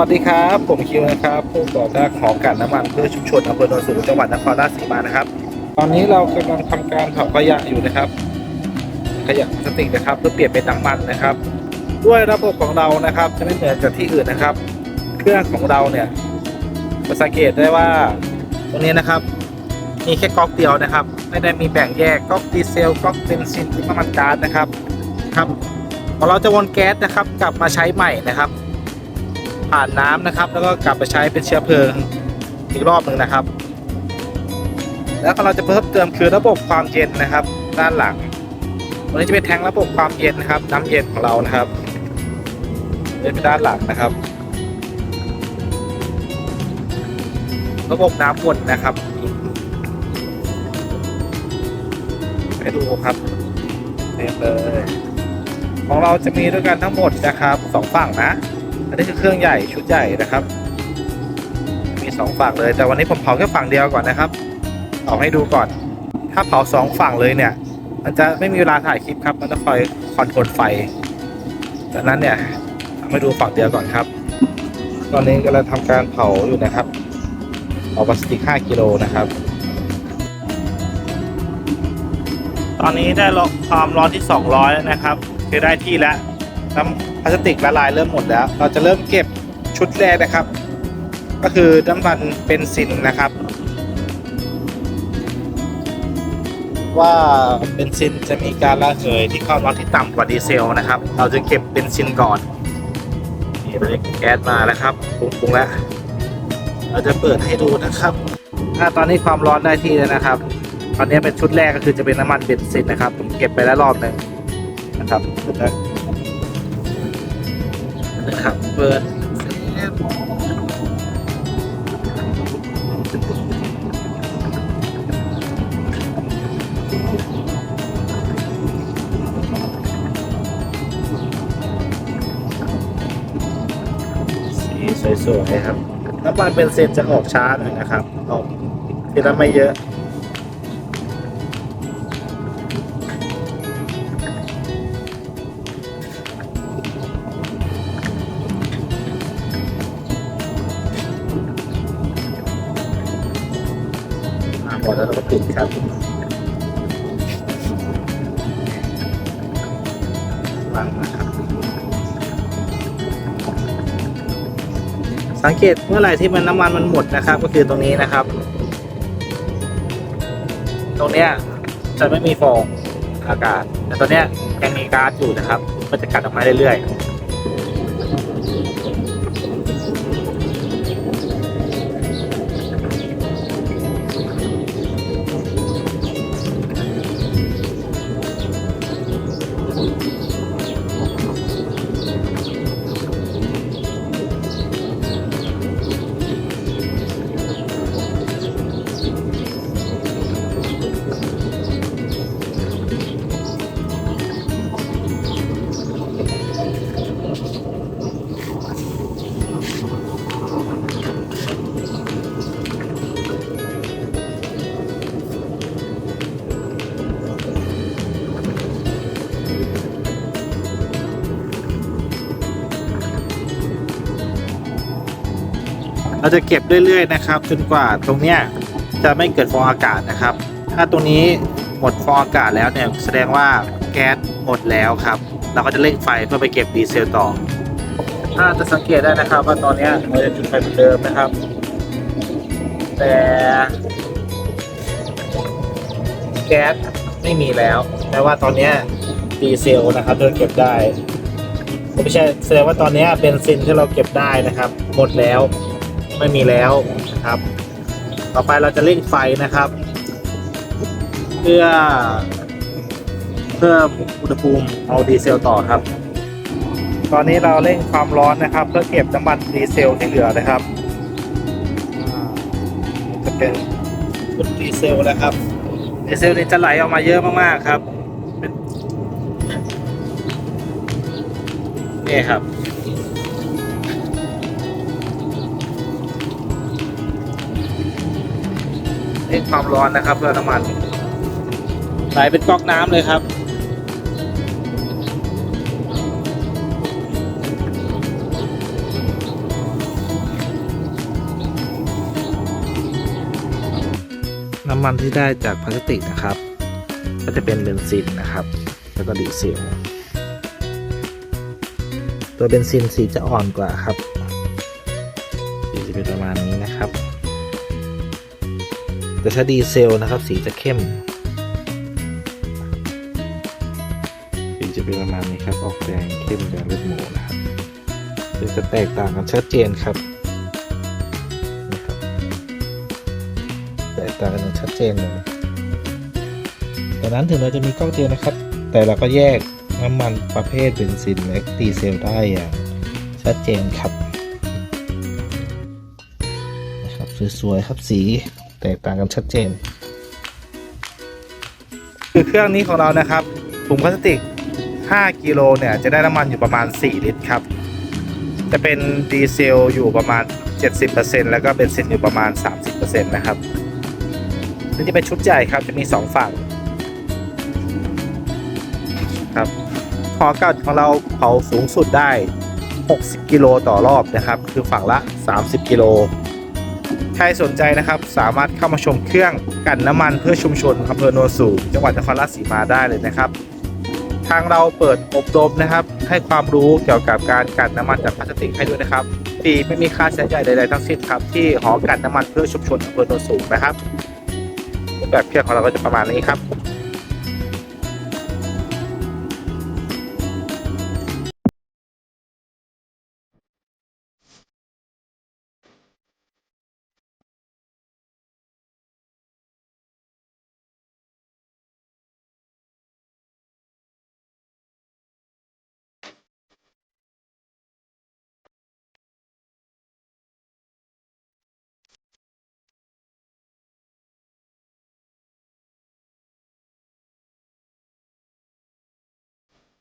วัสดีครับ ผมคิวนะครับผู้ก่อตั้งหอการน้ำมันเพื่อชุมชนอำเภอโนนสูงจังหวัดนครราชสีมานะครับ ตอนนี้เรากำลังทำการเผาขยะอยู่นะครับ ขยะพลาสติกนะครับ เพื่อเปลี่ยนเป็นน้ำมันนะครับ ด้วยระบบของเรานะครับจะไม่เหมือนกับที่อื่นนะครับ เครื่องของเราเนี่ยจะสังเกตได้ว่าตรงนี้นะครับ มีแค่ก๊อกเดียวนะครับ ไม่ได้มีแบ่งแยกก๊อกดีเซลก๊อกเบนซินก๊อกน้ำมันก๊าซนะครับครับของเราจะวนแก๊สนะครับ กลับมาใช้ใหม่นะครับ ผ่านน้ำนะครับ แล้วก็กลับไปใช้เป็นเชื้อเพลิงอีกรอบหนึ่งนะครับ แล้วก็เราจะเพิ่มเติมคือระบบความเย็นนะครับ ด้านหลังวันนี้จะเป็นแทงระบบความเย็นนะครับ น้ำเย็นของเรานะครับเป็นด้านหลังนะครับ ระบบน้ำวนนะครับไปดูครับเต็มเลย ของเราจะมีด้วยกันทั้งหมดนะครับสองฝั่งนะ อันนี้คือเครื่องใหญ่ชุดใหญ่นะครับ มีสองฝั่งเลย แต่วันนี้ผมเผาแค่ฝั่งเดียวก่อนนะครับเอาให้ดูก่อน ถ้าเผาสองฝั่งเลยเนี่ย มันจะไม่มีเวลาถ่ายคลิปครับ มันต้องคอยคอนโทรลไฟดังนั้นเนี่ยทำให้ดูฝั่งเดียวก่อนครับ ตอนนี้กำลังทำการเผาอยู่นะครับเอาพลาสติก 5 กิโลนะครับ ตอนนี้ได้ความร้อนที่ 200 แล้วนะครับ คือได้ที่แล้ว น้ำพลาสติกละลายเริ่มหมดแล้ว เราจะเริ่มเก็บชุดแรกนะครับ ก็คือน้ำมันเบนซินนะครับ ว่าเบนซินจะมีการระเหยที่ความร้อนที่ต่ำกว่าดีเซลนะครับ เราจะเก็บเบนซินก่อนนี่เลยแก๊สมาแล้วครับปรุงๆแล้วเราจะเปิดให้ดูนะครับถ้าตอนนี้ความร้อนได้ที่แล้วนะครับ ตอนนี้เป็นชุดแรกก็คือจะเป็นน้ำมันเบนซินนะครับ ผมเก็บไปแล้วรอบหนึ่งนะครับ นะครับ เปิดสีสวยๆครับน้ำมันเป็นเซนจะออกช้าหน่อยนะครับออกทีละไม่เยอะ อะหมดแล้วเราก็ปิดครับวางนะครับสังเกตเมื่อไหร่ที่มันน้ำมันมันหมดนะครับ ก็คือตรงนี้นะครับ ตรงเนี้ยจะไม่มีฟองอากาศ แต่ตอนเนี้ยยังมีก๊าซอยู่นะครับ มันจะกัดออกมาเรื่อยๆ เราจะเก็บเรื่อยๆนะครับ จนกว่าตรงเนี้ยจะไม่เกิดฟองอากาศนะครับ ถ้าตรงนี้หมดฟองอากาศแล้วเนี่ยแสดงว่าแก๊สหมดแล้วครับ เราก็จะเร่งไฟเพื่อไปเก็บดีเซลต่อ ถ้าจะสังเกตได้นะครับ ว่าตอนนี้เราจะจุดไฟเหมือนเดิมนะครับ แต่แก๊สไม่มีแล้วแปลว่าตอนนี้ดีเซลนะครับเดินเก็บได้ไม่ใช่แสดงว่าตอนนี้เบนซินที่เราเก็บได้นะครับ หมดแล้ว ไม่มีแล้วนะครับ ต่อไปเราจะเร่งไฟนะครับ เพื่อเพิ่มอุณหภูมิเอาดีเซลต่อครับ ตอนนี้เราเร่งความร้อนนะครับ เพื่อเก็บน้ำมันดีเซลที่เหลือนะครับอ่าจะเป็นุดดีเซลนะครับดีเซลนี่จะไหลออกมาเยอะมากๆครับเนนี่ครับ เร่งความร้อนนะครับ เพื่อน้ำมันไหลเป็นก๊อกน้ำเลยครับน้ำมันที่ได้จากพลาสติกนะครับ ก็จะเป็นเบนซินนะครับ แล้วก็ดีเซล ตัวเบนซินสีจะอ่อนกว่าครับสีจะเป็นประมาณนี้นะครับ แต่ถ้าดีเซลนะครับ สีจะเข้มสีจะเป็นประมาณนี้ครับ ออกแดงเข้มแดงเลือดหมูนะครับซึ่งจะแตกต่างกันชัดเจนครับนะครับแตกต่างกันอย่างชัดเจนเลยดังนั้นถึงเราจะมีกล้องเจนนะครับ แต่เราก็แยกน้ำมันประเภทเบนซินและดีเซลได้อย่างชัดเจนครับ นะครับสวยๆครับสี แตกต่างกันชัดเจน คือเครื่องนี้ของเรานะครับถุงพลาสติก 5 กิโลเนี่ยจะได้น้ำมันอยู่ประมาณ 4 ลิตรครับ จะเป็นดีเซลอยู่ประมาณ 70%แล้วก็เบนซินอยู่ประมาณ 30%นะครับนี่จะเป็นชุดใหญ่ครับจะมี 2 ฝั่งครับหอเก่าของเราเผาสูงสุดได้ 60 กิโลต่อรอบนะครับ คือฝั่งละ 30 กิโล ใครสนใจนะครับสามารถเข้ามาชมเครื่องกันน้ำมันเพื่อชุมชนอำเภอโนนสูงจังหวัดนครราชสีมาได้เลยนะครับ ทางเราเปิดอบรมนะครับ ให้ความรู้เกี่ยวกับการกันน้ำมันจากพลาสติกให้ด้วยนะครับฟรีไม่มีค่าใช้จ่ายใดๆทั้งสิ้นครับที่หอกันน้ำมันเพื่อชุมชนอำเภอโนนสูงนะครับรูปแบบเครื่องของเราก็จะประมาณนี้ครับ